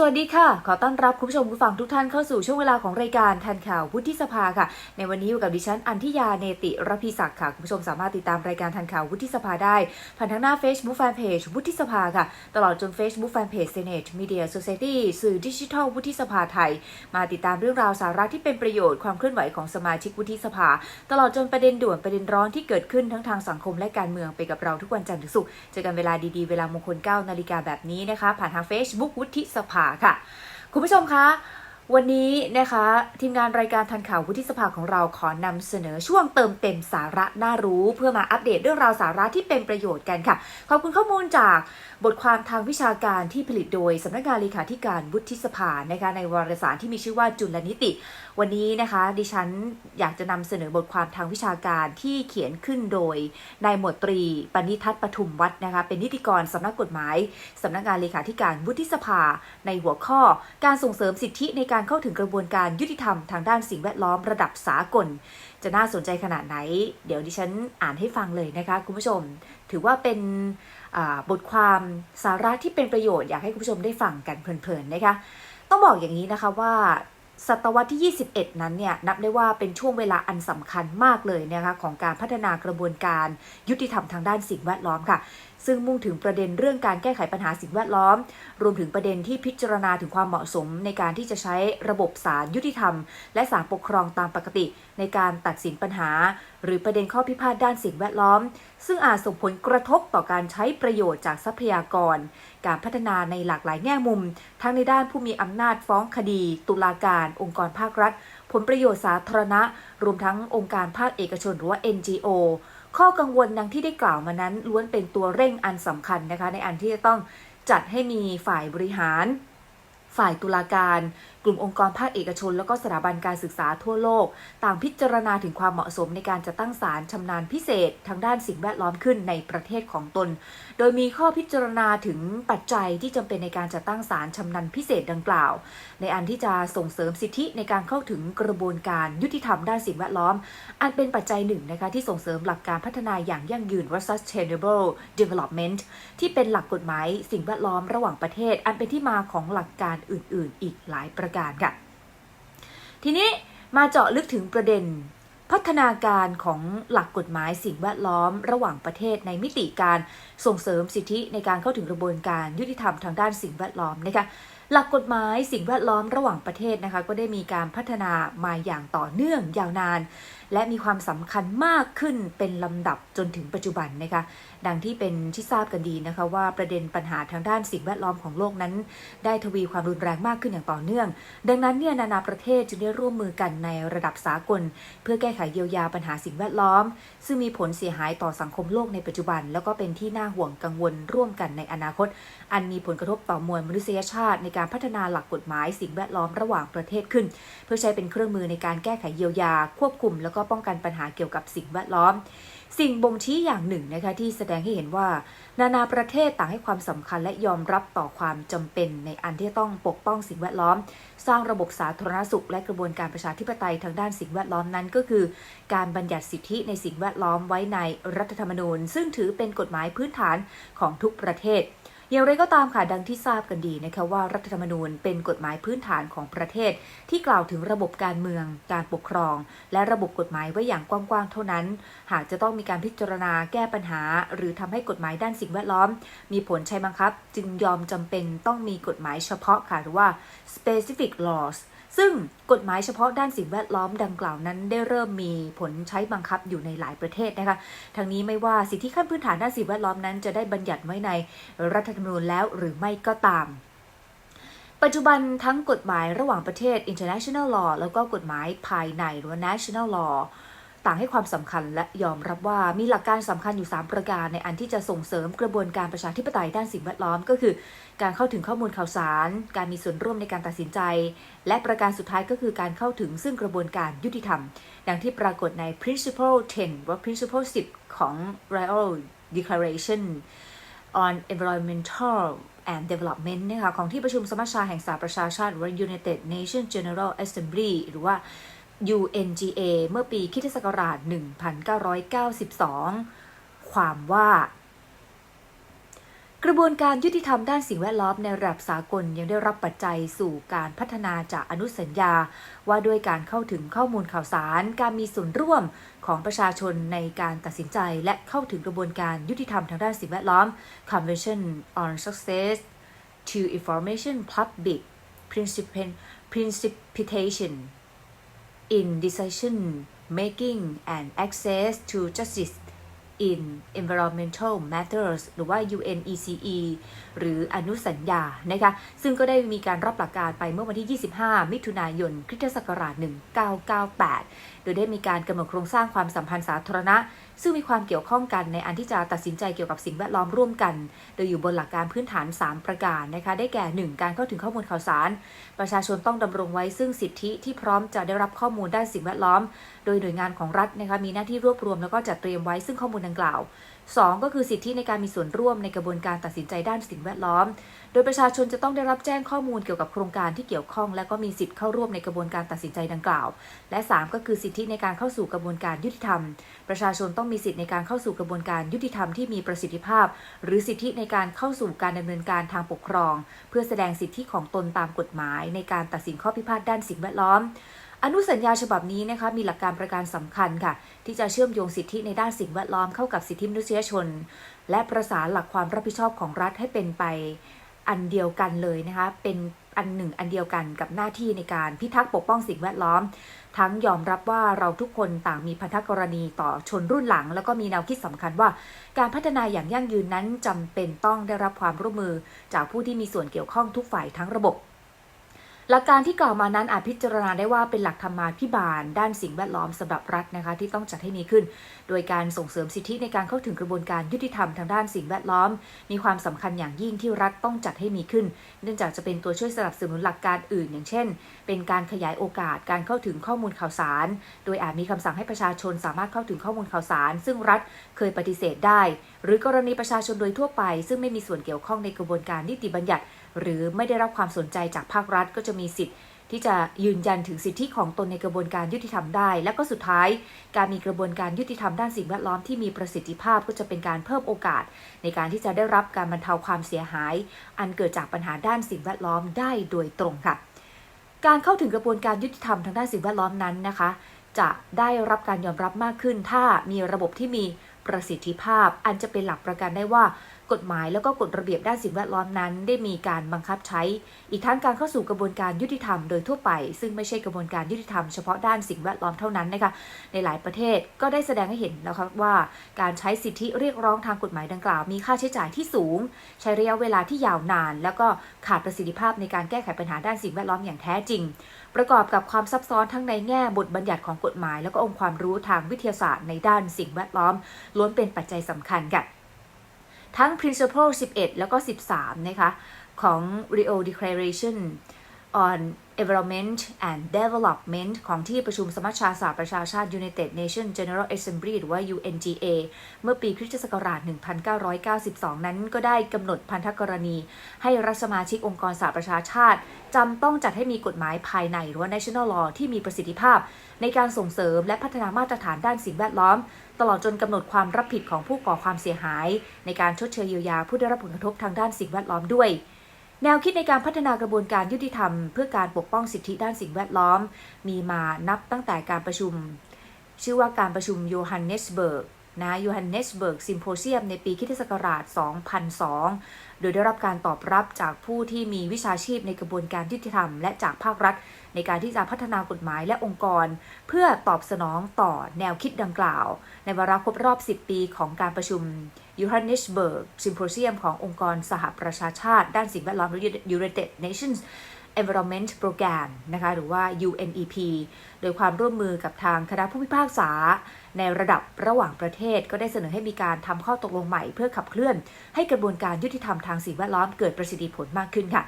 สวัสดีค่ะ ขอต้อนรับคุณผู้ชมผู้ฟังทุกท่านเข้าสู่ช่วงเวลาของรายการทันข่าววุฒิสภาค่ะ ในวันนี้อยู่กับดิฉันอันทิยาเนติรพิศักดิ์ค่ะ คุณผู้ชมสามารถติดตามรายการทันข่าววุฒิสภาได้ ผ่านทางหน้า Facebook Fanpage วุฒิสภาค่ะ ตลอดจน Facebook Fanpage Senate Media Society สื่อดิจิทัลวุฒิสภาไทย มาติดตามเรื่องราวสาระที่เป็นประโยชน์ความเคลื่อนไหวของสมาชิกวุฒิสภา ตลอดจนประเด็นด่วนประเด็นร้อนที่เกิดขึ้นทั้งทางสังคมและการเมืองไปกับเราทุกวันจันทร์ถึงศุกร์เจอกันเวลาดีๆเวลามงคล9นาฬิกาแบบนี้นะคะผ่านทาง Facebook วุฒิสภาค่ะ คุณผู้ชมคะ วันนี้นะคะ ทีมงานรายการทันข่าววุฒิสภาของเราขอนำเสนอช่วงเติมเต็มสาระน่ารู้ เพื่อมาอัปเดตเรื่องราวสาระที่เป็นประโยชน์กันค่ะ ขอบคุณข้อมูลจากบทความทางวิชาการที่ผลิตโดยสำนักงานเลขาธิการวุฒิสภานะคะในวารสารที่มีชื่อว่าจุลนิติ วันนี้นะคะดิฉันอยากจะนำเสนอบทความทางวิชาการที่เขียนขึ้นโดยนายหมวดตรีปณิทัศน์ปทุมวัฒน์นะคะ เป็นนิติกรสำนักกฎหมายสำนักงานเลขาธิการวุฒิสภา ในหัวข้อการส่งเสริมสิทธิในการเข้าถึงกระบวนการยุติธรรมทางด้านสิ่งแวดล้อมระดับสากล จะน่าสนใจขนาดไหน เดี๋ยวดิฉันอ่านให้ฟังเลยนะคะคุณผู้ชม ถือว่าเป็นบทความสาระที่เป็นประโยชน์อยากให้คุณผู้ชมได้ฟังกันเพลินๆนะคะ ต้องบอกอย่างนี้นะคะว่า ศตวรรษที่ 21 นั้นเนี่ยนับได้ว่าเป็นช่วงเวลาอันสำคัญมากเลยนะคะของการพัฒนากระบวนการยุติธรรมทางด้านสิ่งแวดล้อมค่ะ ซึ่งมุ่งถึงประเด็นเรื่องการแก้ไขปัญหาสิ่งแวดล้อม รวมถึงประเด็นที่พิจารณาถึงความเหมาะสม ในการที่จะใช้ระบบศาลยุติธรรม และศาลปกครองตามปกติ ในการตัดสินปัญหา หรือประเด็นข้อพิพาทด้านสิ่งแวดล้อม ซึ่งอาจส่งผลกระทบต่อการใช้ประโยชน์จากทรัพยากร การพัฒนาในหลากหลายแง่มุม ทั้งในด้านผู้มีอำนาจฟ้องคดี ตุลาการ องค์กรภาครัฐ ผลประโยชน์สาธารณะ รวมทั้งองค์การภาคเอกชนหรือว่า NGO ข้อกังวลดังที่ได้กล่าวมานั้น ล้วนเป็นตัวเร่งอันสำคัญนะคะ ในอันที่จะต้องจัดให้มีฝ่ายบริหาร ฝ่ายตุลาการ ลุ่มองค์กรภาคเอกชน แล้วก็สถาบันการศึกษาทั่วโลก ต่างพิจารณาถึงความเหมาะสมในการจะตั้งศาลชำนาญพิเศษ ทางด้านสิ่งแวดล้อมขึ้นในประเทศของตน โดยมีข้อพิจารณาถึงปัจจัยที่จำเป็นในการจัดตั้งศาลชำนาญพิเศษดังกล่าว ในอันที่จะส่งเสริมสิทธิในการเข้าถึงกระบวนการยุติธรรมด้านสิ่งแวดล้อม อันเป็นปัจจัยหนึ่งนะคะที่ส่งเสริมหลักการพัฒนาอย่างยั่งยืนว่า sustainable development ที่เป็นหลักกฎหมายสิ่งแวดล้อมระหว่างประเทศ อันเป็นที่มาของหลักการอื่น ๆ อีกหลายประการค่ะ ทีนี้มาเจาะลึกถึงประเด็น พัฒนาการของหลักกฎหมายสิ่งแวดล้อมระหว่างประเทศในมิติการ ส่งเสริมสิทธิในการเข้าถึงกระบวนการยุติธรรมทางด้านสิ่งแวดล้อมนะคะหลักกฎหมายสิ่งแวดล้อมระหว่างประเทศนะคะก็ได้มีการพัฒนามาอย่างต่อเนื่องยาวนาน และมีความสำคัญมากขึ้นเป็นลำดับจนถึงปัจจุบันนะคะดังที่เป็นที่ทราบกันดีนะคะว่าประเด็นปัญหาทางด้านสิ่งแวดล้อมของโลกนั้น ได้ทวีความรุนแรงมากขึ้นอย่างต่อเนื่อง ดังนั้นเนี่ยนานาประเทศจึงได้ร่วมมือกันในระดับสากล เพื่อแก้ไขเยียวยาปัญหาสิ่งแวดล้อม ซึ่งมีผลเสียหายต่อสังคมโลกในปัจจุบัน แล้วก็เป็นที่น่าห่วงกังวลร่วมกันในอนาคต อันมีผลกระทบต่อมวลมนุษยชาติ ในการพัฒนาหลักกฎหมายสิ่งแวดล้อมระหว่างประเทศขึ้น เพื่อใช้เป็นเครื่องมือในการแก้ไขเยียวยา ควบคุม แล้วก็ป้องกันปัญหาเกี่ยวกับสิ่งแวดล้อม สิ่งบ่งชี้อย่างหนึ่งนะคะที่แสดงให้เห็นว่า นานาประเทศต่างให้ความสำคัญและยอมรับต่อความจำเป็นในอันที่ต้องปกป้องสิ่งแวดล้อม สร้างระบบสาธารณสุข และกระบวนการประชาธิปไตยทางด้านสิ่งแวดล้อมนั้น ก็คือ การบัญญัติสิทธิในสิ่งแวดล้อมไว้ในรัฐธรรมนูญ ซึ่งถือเป็นกฎหมายพื้นฐานของทุกประเทศ อย่างไรก็ตามค่ะดังที่ทราบกันดีนะคะว่ารัฐธรรมนูญเป็นกฎหมายพื้นฐานของประเทศ ที่กล่าวถึงระบบการเมือง การปกครอง และระบบกฎหมายไว้อย่างกว้างๆเท่านั้น หากจะต้องมีการพิจารณาแก้ปัญหา หรือทำให้กฎหมายด้านสิ่งแวดล้อม มีผลใช้บังคับ จึงยอมจำเป็นต้องมีกฎหมายเฉพาะค่ะหรือว่า specific laws ซึ่งกฎหมายเฉพาะด้านสิ่งแวดล้อมดังกล่าวนั้นได้เริ่มมีผลใช้บังคับอยู่ในหลายประเทศนะคะทั้งนี้ไม่ว่าสิทธิขั้นพื้นฐานด้านสิ่งแวดล้อมนั้นจะได้บัญญัติไว้ในรัฐธรรมนูญแล้วหรือไม่ก็ตาม ปัจจุบันทั้งกฎหมายระหว่างประเทศ international law แล้วก็กฎหมายภายในหรือ national law ต่างให้ความสำคัญและยอมรับว่ามีหลักการสำคัญอยู่ 3 ประการในอันที่จะส่งเสริมกระบวนการประชาธิปไตยด้านสิ่งแวดล้อมก็คือ การเข้าถึงข้อมูลข่าวสาร การมีส่วนร่วมในการตัดสินใจ และประการสุดท้ายก็คือการเข้าถึงซึ่งกระบวนการยุติธรรม ดังที่ปรากฏใน principle 10ว่า principle 10 ของ Royal Declaration on Environmental and Development นะคะของที่ประชุมสมัชชาแห่งสหประชาชาติหรือ United Nations General Assembly หรือว่า UNGA เมื่อปีคิศักราช 1992 ความว่า กระบวนการยุติธรรมด้านสิ่งแวดล้อมในระดับสากลยังได้รับปัจจัยสู่การพัฒนาจากอนุสัญญา ว่าด้วยการเข้าถึงข้อมูลข่าวสาร การมีส่วนร่วมของประชาชนในการตัดสินใจและเข้าถึงกระบวนการยุติธรรมทางด้านสิ่งแวดล้อม Convention on Success to Information Public Principi- Precipitation in Decision Making and Access to Justice in Environmental Matters หรือว่า UNECE หรืออนุสัญญานะคะซึ่งก็ได้มีการรับหลักการไปเมื่อวันที่ 25 มิถุนายนคริสตศักราช 1998 โดยได้มีการกำหนดโครงสร้างความสัมพันธ์สาธารณะ ซึ่งมีความเกี่ยวข้องกันในอันที่จะตัดสินใจเกี่ยวกับสิ่งแวดล้อมร่วมกัน โดยอยู่บนหลักการพื้นฐาน 3 ประการนะคะได้แก่ 1. การเข้าถึงข้อมูลข่าวสาร ประชาชนต้องดำรงไว้ซึ่งสิทธิที่พร้อมจะได้รับข้อมูลด้านสิ่งแวดล้อม โดยหน่วยงานของรัฐนะคะมีหน้าที่รวบรวมแล้วก็จัดเตรียมไว้ซึ่งข้อมูลดังกล่าว 2. ก็คือสิทธิในการมีส่วนร่วมในกระบวนการตัดสินใจด้านสิ่งแวดล้อม โดยประชาชนจะต้องได้รับแจ้งข้อมูลเกี่ยวกับโครงการที่เกี่ยวข้อง และก็มีสิทธิ์เข้าร่วมในกระบวนการตัดสินใจดังกล่าว และ 3 ก็คือสิทธิในการเข้าสู่กระบวนการยุติธรรม ประชาชนต้องมีสิทธิในการเข้าสู่กระบวนการยุติธรรมที่มีประสิทธิภาพ หรือสิทธิในการเข้าสู่การดำเนินการทางปกครอง เพื่อแสดงสิทธิของตนตามกฎหมาย ในการตัดสินข้อพิพาทด้านสิ่งแวดล้อม อนุสัญญาฉบับนี้นะคะมีหลักการประการสำคัญค่ะ ที่จะเชื่อมโยงสิทธิในด้านสิ่งแวดล้อมเข้ากับสิทธิมนุษยชน และประสานหลักความรับผิดชอบของรัฐให้เป็นไปอันเดียวกันเลยนะคะเป็นอันหนึ่งอันเดียวกันกับหน้าที่ในการพิทักษ์ปกป้องสิ่งแวดล้อม ทั้งยอมรับว่าเราทุกคนต่างมีพันธกรณีต่อชนรุ่นหลัง แล้วก็มีแนวคิดสำคัญว่า การพัฒนาอย่างยั่งยืนนั้นจำเป็นต้องได้รับความร่วมมือ จากผู้ที่มีส่วนเกี่ยวข้องทุกฝ่ายทั้งระบบหลักการที่กล่าวมานั้นอาจพิจารณาได้ว่าเป็นหลักธรรมาภิบาล ด้านสิ่งแวดล้อมสำหรับรัฐนะคะที่ต้องจัดให้มีขึ้น โดยการส่งเสริมสิทธิในการเข้าถึงกระบวนการยุติธรรมทางด้านสิ่งแวดล้อม มีความสำคัญอย่างยิ่งที่รัฐต้องจัดให้มีขึ้น เนื่องจากจะเป็นตัวช่วยสนับสนุนหลักการอื่น อย่างเช่น เป็นการขยายโอกาสการเข้าถึงข้อมูลข่าวสาร โดยอาจมีคำสั่งให้ประชาชนสามารถเข้าถึงข้อมูลข่าวสาร ซึ่งรัฐเคยปฏิเสธได้ หรือกรณีประชาชนโดยทั่วไป ซึ่งไม่มีส่วนเกี่ยวข้องในกระบวนการนิติบัญญัติ หรือไม่ได้รับความสนใจจากภาครัฐก็จะมีสิทธิ์ ที่จะยืนยันถึงสิทธิของตนในกระบวนการยุติธรรมได้ และก็สุดท้าย การมีกระบวนการยุติธรรมด้านสิ่งแวดล้อมที่มีประสิทธิภาพก็จะเป็นการเพิ่มโอกาส ในการที่จะได้รับการบรรเทาความเสียหาย อันเกิดจากปัญหาด้านสิ่งแวดล้อมได้โดยตรงค่ะ การเข้าถึงกระบวนการยุติธรรมทางด้านสิ่งแวดล้อมนั้นนะคะ จะได้รับการยอมรับมากขึ้น ถ้ามีระบบที่มีประสิทธิภาพ อันจะเป็นหลักประกันได้ว่า กฎหมายแล้วก็กฎระเบียบด้านสิ่งแวดล้อมนั้น ได้มีการบังคับใช้ อีกทั้งการเข้าสู่กระบวนการยุติธรรมโดยทั่วไป ซึ่งไม่ใช่กระบวนการยุติธรรมเฉพาะด้านสิ่งแวดล้อมเท่านั้นนะคะในหลายประเทศก็ได้แสดงให้เห็นแล้วครับว่า การใช้สิทธิเรียกร้องทางกฎหมายดังกล่าว มีค่าใช้จ่ายที่สูง ใช้ระยะเวลาที่ยาวนาน แล้วก็ขาดประสิทธิภาพในการแก้ไขปัญหาด้านสิ่งแวดล้อมอย่างแท้จริงประกอบกับความซับซ้อนทั้งในแง่บทบัญญัติของกฎหมาย แล้วก็องค์ความรู้ทางวิทยาศาสตร์ในด้านสิ่งแวดล้อม ล้วนเป็นปัจจัยสำคัญค่ะ ทั้ง principle 11 แล้วก็ 13 นะคะ ของ Rio Declaration on Environment and Development ของที่ประชุมสมัชชาสหประชาชาติ United Nations General Assembly หรือว่า UNGA เมื่อปีคริสตศักราช 1992 นั้นก็ได้กำหนดพันธกรณี ให้รัฐสมาชิกองค์กรสหประชาชาติจำต้องจัดให้มีกฎหมายภายในหรือว่า national law ที่มีประสิทธิภาพ ในการส่งเสริมและพัฒนามาตรฐานด้านสิ่งแวดล้อม ตลอดจนกำหนดความรับผิดของผู้ก่อความเสียหาย ในการชดเชยเยียวยาผู้ได้รับผลกระทบทางด้านสิ่งแวดล้อมด้วย แนวคิดในการพัฒนากระบวนการยุติธรรม เพื่อการปกป้องสิทธิด้านสิ่งแวดล้อม มีมานับตั้งแต่การประชุม ชื่อว่าการประชุมโยฮันเนสเบิร์ก นะโยฮันเนสเบิร์กซิมโพเซียมในปีคิศักราช 2002 โดยได้รับการตอบรับจากผู้ที่มีวิชาชีพในกระบวนการยุติธรรม และจากภาครัฐ ในการที่จะพัฒนากฎหมายและองค์กร เพื่อตอบสนองต่อแนวคิดดังกล่าว ในวาระครบรอบ 10 ปีของการประชุมยูฮันเนสเบิร์กซิมโพเซียมขององค์กรสหประชาชาติ ด้านสิ่งแวดล้อมหรือ United Nations Environment Program นะคะหรือว่า UNEP โดยความร่วมมือกับทางคณะผู้พิพากษา ในระดับระหว่างประเทศ ก็ได้เสนอให้มีการทำข้อตกลงใหม่ เพื่อขับเคลื่อน ให้กระบวนการยุติธรรมทางสิ่งแวดล้อมเกิดประสิทธิผลมากขึ้นค่ะ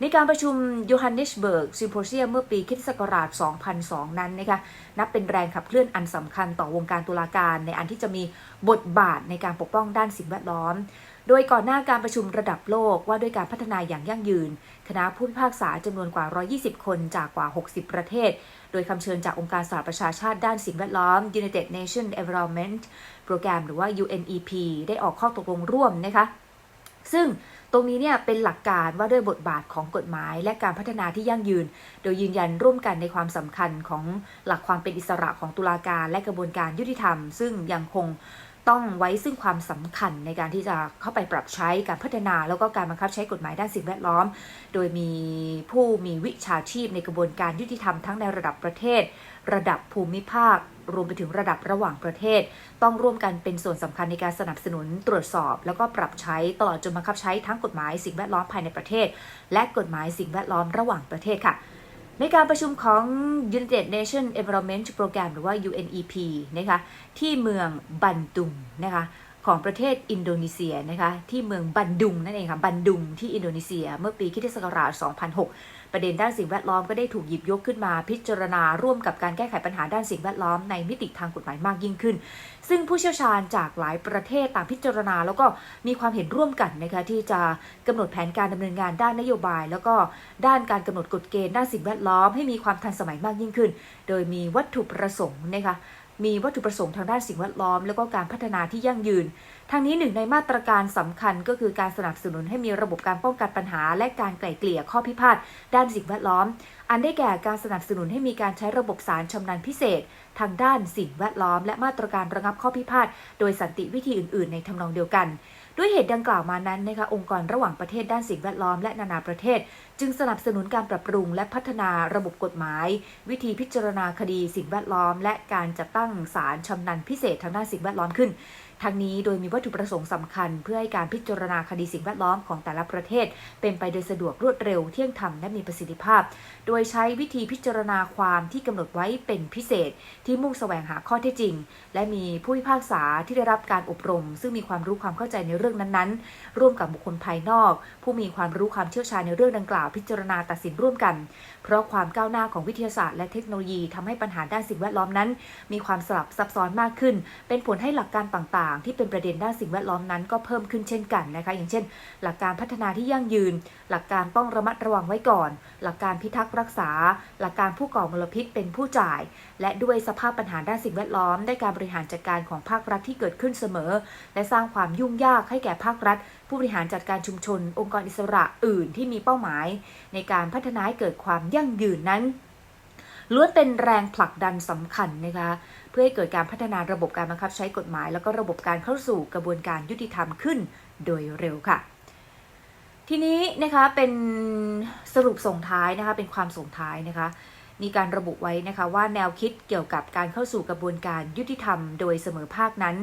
ในการประชุมยูฮันเนสเบิร์กซิมโพเซียมเมื่อปีคริสตศักราช 2002 นั้นนะคะนับเป็นแรงขับเคลื่อนอันสำคัญต่อวงการตุลาการ ในอันที่จะมีบทบาทในการปกป้องด้านสิ่งแวดล้อม โดยก่อนหน้าการประชุมระดับโลกว่าด้วยการพัฒนาอย่างยั่งยืน คณะผู้พิพากษาจำนวนกว่า 120 คนจากกว่า 60 ประเทศ โดยคำเชิญจากองค์การสหประชาชาติด้านสิ่งแวดล้อม United Nations Environment Program หรือว่า UNEP ได้ออกข้อตกลงร่วมนะคะซึ่งตรงนี้เนี่ยเป็นหลักการว่าด้วยบทบาทของกฎหมาย และการพัฒนาที่ยั่งยืน โดยยืนยันร่วมกันในความสำคัญของหลักความเป็นอิสระของตุลาการและกระบวนการยุติธรรม ซึ่งยังคง ต้องไว้ซึ่งความสำคัญในการที่จะเข้าไปปรับใช้การพัฒนา แล้วก็การบังคับใช้กฎหมายด้านสิ่งแวดล้อม โดยมีผู้มีวิชาชีพในกระบวนการยุติธรรมทั้งในระดับประเทศ ระดับภูมิภาค รวมไปถึงระดับระหว่างประเทศ ต้องร่วมกันเป็นส่วนสำคัญในการสนับสนุนตรวจสอบ แล้วก็ปรับใช้ตลอดจนบังคับใช้ทั้งกฎหมายสิ่งแวดล้อมภายในประเทศ และกฎหมายสิ่งแวดล้อมระหว่างประเทศค่ะ ในการประชุมของ United Nations Environment Program หรือว่า UNEP นะคะที่เมืองบันตุงนะคะ ของประเทศอินโดนีเซียนะคะที่เมืองบันดุงนั่นเองค่ะบันดุงที่อินโดนีเซียเมื่อปีคริสตศักราช 2006 ประเด็นด้านสิ่งแวดล้อมก็ได้ถูกหยิบยกขึ้นมาพิจารณาร่วมกับการแก้ไขปัญหาด้านสิ่งแวดล้อมในมิติทางกฎหมายมากยิ่งขึ้น ซึ่งผู้เชี่ยวชาญจากหลายประเทศต่างพิจารณา แล้วก็มีความเห็นร่วมกันนะคะที่จะกำหนดแผนการดำเนินงานด้านนโยบาย แล้วก็ด้านการกำหนดกฎเกณฑ์ด้านสิ่งแวดล้อมให้มีความทันสมัยมากยิ่งขึ้น โดยมีวัตถุประสงค์นะคะ มีวัตถุประสงค์ทางด้านสิ่งแวดล้อม และก็การพัฒนาที่ยั่งยืน ทางนี้หนึ่งในมาตรการสำคัญก็คือการสนับสนุนให้มีระบบการป้องกันปัญหา และการไกล่เกลี่ยข้อพิพาทด้านสิ่งแวดล้อม อันได้แก่การสนับสนุนให้มีการใช้ระบบสารชำนาญพิเศษ ทางด้านสิ่งแวดล้อม และมาตรการระงับข้อพิพาทโดยสันติวิธีอื่น ๆ ในทำนองเดียวกัน ด้วยเหตุดังกล่าวมานั้นนะคะองค์กรระหว่างประเทศด้านสิ่งแวดล้อมและนานาประเทศ จึงสนับสนุนการปรับปรุงและพัฒนาระบบกฎหมาย วิธีพิจารณาคดีสิ่งแวดล้อม และการจัดตั้งศาลชำนาญพิเศษทางด้านสิ่งแวดล้อมขึ้น ทั้งนี้โดยมีวัตถุประสงค์สำคัญ เพื่อให้การพิจารณาคดีสิ่งแวดล้อมของแต่ละประเทศ เป็นไปโดยสะดวกรวดเร็วเที่ยงธรรมและมีประสิทธิภาพ โดยใช้วิธีพิจารณาความที่กำหนดไว้เป็นพิเศษ ที่มุ่งแสวงหาข้อเท็จจริง และมีผู้พิพากษาที่ได้รับการอบรม ซึ่งมีความรู้ความเข้าใจในเรื่องนั้นๆ ร่วมกับบุคคลภายนอก ผู้มีความรู้ความเชี่ยวชาญในเรื่องดังกล่าวพิจารณาตัดสินร่วมกัน เพราะความก้าวหน้าของวิทยาศาสตร์และเทคโนโลยีทำให้ปัญหาด้านสิ่งแวดล้อมนั้น มีความสลับซับซ้อนมากขึ้น เป็นผลให้หลักการต่างๆ ที่เป็นประเด็นด้านสิ่งแวดล้อมนั้นก็เพิ่มขึ้นเช่นกันนะคะ อย่างเช่น หลักการพัฒนาที่ยั่งยืน หลักการต้องระมัดระวังไว้ก่อน หลักการพิทักษ์รักษา หลักการผู้ก่อมลพิษเป็นผู้จ่าย และด้วยสภาพปัญหาด้านสิ่งแวดล้อมได้การบริหารจัดการของภาครัฐที่เกิดขึ้นเสมอ และสร้างความยุ่งยากให้แก่ภาครัฐ ผู้บริหารจัดการชุมชน องค์กรอิสระอื่นที่มีเป้าหมาย ในการพัฒนาให้เกิดความยั่งยืนนั้นล้วนเป็นแรงผลักดันสำคัญนะคะ พื่อให้เกิดการพัฒนาระบบการบังคับใช้กฎหมาย แล้วก็ระบบการเข้าสู่กระบวนการยุติธรรมขึ้นโดยเร็วค่ะ ทีนี้นะคะเป็นสรุปส่งท้ายนะคะเป็นความส่งท้ายนะคะมีการระบุไว้นะคะว่าแนวคิดเกี่ยวกับการเข้าสู่กระบวนการยุติธรรมโดยเสมอภาคนั้น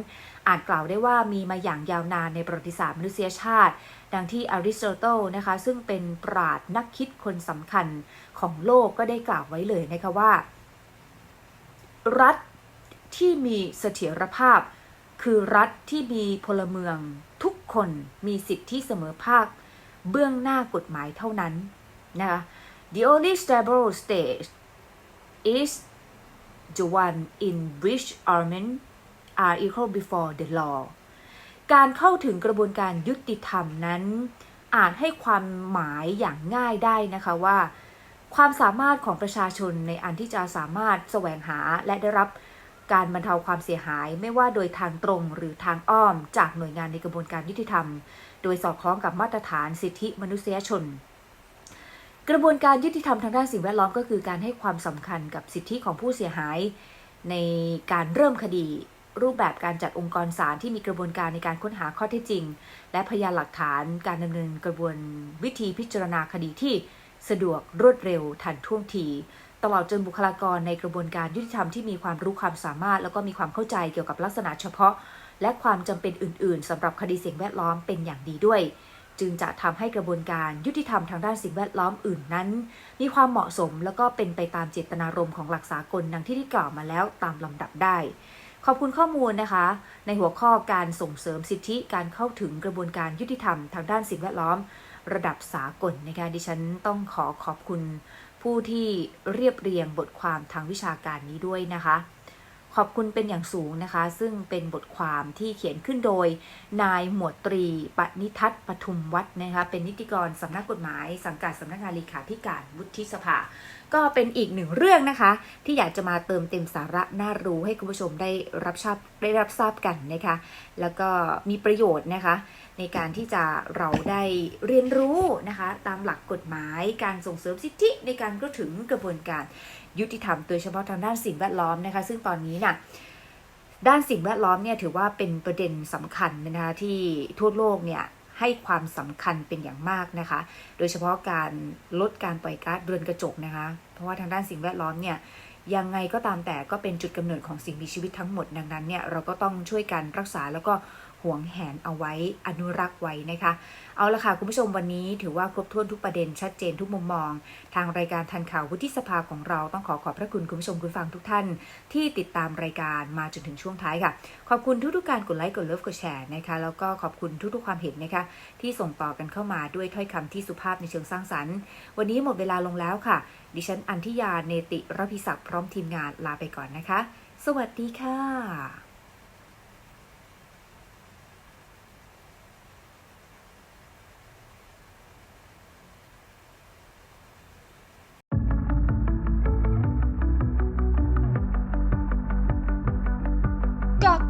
อาจกล่าวได้ว่ามีมาอย่างยาวนานในประวัติศาสตร์มนุษยชาติ ดังที่อริสโตเติลนะคะซึ่งเป็นปราชญ์นักคิดคนสำคัญของโลกก็ได้กล่าวไว้เลยนะคะว่า รัฐ ที่มีเสถียรภาพ คือรัฐที่มีพลเมือง ทุกคนมีสิทธิเสมอภาค เบื้องหน้ากฎหมายเท่านั้นนะคะ The only stable state is the one in which all men are equal before the law การเข้าถึงกระบวนการยุติธรรมนั้นอาจให้ความหมายอย่างง่ายได้นะคะว่า ความสามารถของประชาชนในอันที่จะสามารถแสวงหาและได้รับ การบรรเทาความเสียหายไม่ว่าโดยทางตรงหรือทางอ้อมจากหน่วยงานในกระบวนการยุติธรรม โดยสอดคล้องกับมาตรฐานสิทธิมนุษยชน กระบวนการยุติธรรมทางด้านสิ่งแวดล้อมก็คือการให้ความสำคัญกับสิทธิของผู้เสียหาย ในการเริ่มคดี รูปแบบการจัดองค์กรศาลที่มีกระบวนการในการค้นหาข้อเท็จจริง และพยานหลักฐานการดำเนินกระบวนวิธีพิจารณาคดีที่สะดวกรวดเร็วทันท่วงที ตลอดจนบุคลากรในกระบวนการยุติธรรมที่มีความรู้ความสามารถ แล้วก็มีความเข้าใจเกี่ยวกับลักษณะเฉพาะ และความจำเป็นอื่น ๆสำหรับคดีสิ่งแวดล้อมเป็นอย่างดีด้วย จึงจะทำให้กระบวนการยุติธรรมทางด้านสิ่งแวดล้อมอื่นนั้น มีความเหมาะสมแล้วก็เป็นไปตามเจตนารมณ์ของหลักสากลดังที่ได้กล่าวมาแล้วตามลำดับได้ ขอบคุณข้อมูลนะคะ ในหัวข้อการส่งเสริมสิทธิการเข้าถึงกระบวนการยุติธรรมทางด้านสิ่งแวดล้อม ระดับสากลนะคะดิฉันต้องขอขอบคุณ ผู้ที่เรียบเรียงบทความทางวิชาการนี้ด้วยนะคะ ขอบคุณเป็นอย่างสูงนะคะ ซึ่งเป็นบทความที่เขียนขึ้นโดย นายหมวดตรีปณิทัศน์ปทุมวัฒน์นะคะเป็นนิติกรสำนักกฎหมาย สังกัดสำนักงานเลขาธิการวุฒิสภา ก็เป็นอีกหนึ่งเรื่องนะคะ ที่อยากจะมาเติมเต็มสาระน่ารู้ให้คุณผู้ชมได้รับทราบได้รับทราบกันนะคะ แล้วก็มีประโยชน์นะคะ ในการที่จะเราได้เรียนรู้นะคะ ตามหลักกฎหมาย การส่งเสริมสิทธิในการเข้าถึงกระบวนการ ยุติธรรมโดยเฉพาะทางด้านสิ่งแวดล้อมนะคะ ซึ่งตอนนี้น่ะด้านสิ่งแวดล้อมเนี่ยถือว่าเป็นประเด็นสำคัญนะคะที่ทั่วโลกเนี่ยให้ความสำคัญเป็นอย่างมากนะคะ โดยเฉพาะการลดการปล่อยก๊าซเรือนกระจกนะคะ เพราะว่าทางด้านสิ่งแวดล้อมเนี่ยยังไงก็ตามแต่ก็เป็นจุดกำเนิดของสิ่งมีชีวิตทั้งหมดดังนั้นเนี่ยเราก็ต้องช่วยกันรักษาแล้วก็ หวงแหนเอาไว้อนุรักษ์ไว้นะคะ เอาละค่ะคุณผู้ชมวันนี้ถือว่าครบถ้วนทุกประเด็นชัดเจนทุกมุมมอง ทางรายการทันข่าววุฒิสภาของเราต้องขอขอบพระคุณคุณผู้ชมคุณฟังทุกท่าน ที่ติดตามรายการมาจนถึงช่วงท้ายค่ะ ขอบคุณทุกๆการกดไลค์กดเลิฟกดแชร์นะคะแล้วก็ขอบคุณทุกๆความเห็นนะคะที่ส่งต่อกันเข้ามาด้วยถ้อยคำที่สุภาพในเชิงสร้างสรรค์ วันนี้หมดเวลาลงแล้วค่ะ ดิฉันอันทิยาเนติรพิศักดิ์พร้อมทีมงานลาไปก่อนนะคะ สวัสดีค่ะ